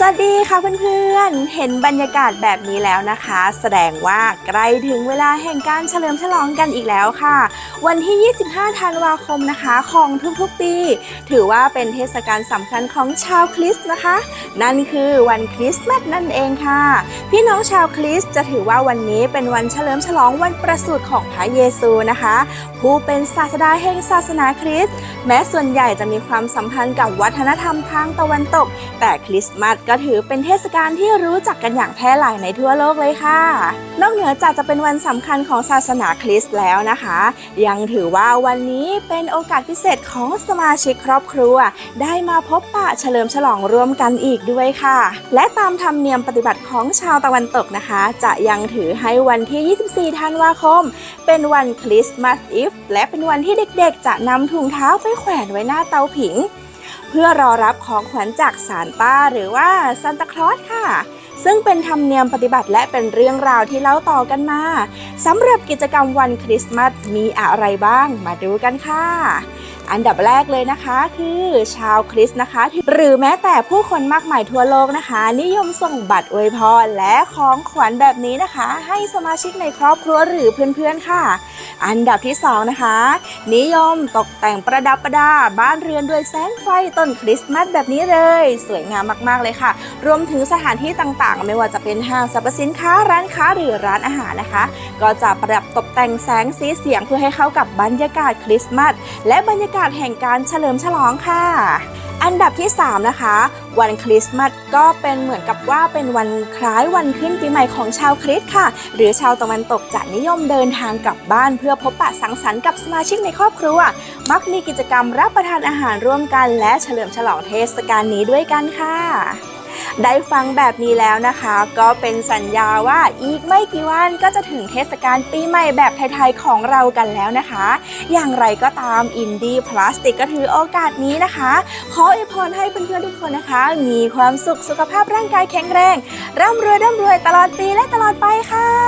สวัสดีค่ะเพื่อนๆ เห็นบรรยากาศแบบนี้แล้วนะคะ แสดงว่าใกล้ถึงเวลาแห่งการเฉลิมฉลองกันอีกแล้วค่ะ วันที่ 25 ธันวาคมนะคะของทุกๆปี ถือว่าเป็นเทศกาลสำคัญของชาวคริสต์นะคะ นั่นคือวันคริสต์มาสนั่นเองค่ะ พี่น้องชาวคริสต์จะถือว่าวันนี้เป็นวันเฉลิมฉลองวันประสูติของพระเยซูนะคะ ผู้เป็นศาสดาแห่งศาสนาคริสต์แม้ส่วนใหญ่จะมีความสัมพันธ์กับวัฒนธรรมทางตะวันตก แต่คริสต์มาสก็ถือเป็นเทศกาลที่รู้จักกันอย่างแพร่หลายในทั่วโลกเลยค่ะ นอกเหนือจากจะเป็นวันสำคัญของศาสนาคริสต์แล้วนะคะ ยังถือว่าวันนี้เป็นโอกาสพิเศษของสมาชิกครอบครัว ได้มาพบปะเฉลิมฉลองร่วมกันอีกด้วยค่ะ และตามธรรมเนียมปฏิบัติของชาวตะวันตกนะคะ จะยังถือให้วันที่ 24 ธันวาคม เป็นวันคริสต์มาสอีฟและเป็นวันที่เด็กๆ จะนำถุงเท้าไปแขวนไว้หน้าเตาผิง เพื่อรอรับของขวัญจากซานต้าหรือว่าซานตาคลอสค่ะ ซึ่งเป็นธรรมเนียมปฏิบัติและเป็นเรื่องราวที่เล่าต่อกันมาสำหรับกิจกรรมวันคริสต์มาสมีอะไรบ้างมาดูกันค่ะ อันดับแรกเลยนะคะคือชาวคริสต์นะคะ หรือแม้แต่ผู้คนมากมายทั่วโลกนะคะ นิยมส่งบัตรอวยพรและของขวัญแบบนี้นะคะ ให้สมาชิกในครอบครัวหรือเพื่อนๆค่ะ อันดับที่สองนะคะ นิยมตกแต่งประดับประดา บ้านเรือนด้วยแสงไฟต้นคริสต์มาสแบบนี้เลย สวยงามมากๆเลยค่ะ รวมถึงสถานที่ต่างๆ ไม่ว่าจะเป็นห้างสรรพสินค้าร้านค้าหรือร้านอาหารนะคะ ก็จะประดับตกแต่งแสงสีเสียงเพื่อให้เข้ากับบรรยากาศคริสต์มาสและบรรยากาศแห่งการเฉลิมฉลองค่ะ อันดับที่ 3 นะคะ วันคริสต์มาสก็เป็นเหมือนกับว่าเป็นวันคล้ายวันขึ้นปีใหม่ของชาวคริสต์ค่ะ หรือชาวตะวันตกจะนิยมเดินทางกลับบ้านเพื่อพบปะสังสรรค์กับสมาชิกในครอบครัว มักมีกิจกรรมรับประทานอาหารร่วมกัน และเฉลิมฉลองเทศกาลนี้ด้วยกันค่ะ ได้ฟังแบบนี้แล้วนะคะ ก็เป็นสัญญาว่าอีกไม่กี่วันก็จะถึงเทศกาลปีใหม่แบบไทยๆของเรากันแล้วนะคะ อย่างไรก็ตามอินดี้พลาสติกก็ถือโอกาสนี้นะคะ ขออวยพรให้เพื่อนๆทุกคนนะคะ มีความสุขสุขภาพร่างกายแข็งแรง ร่ำรวยร่ำรวยตลอดปีและตลอดไปค่ะ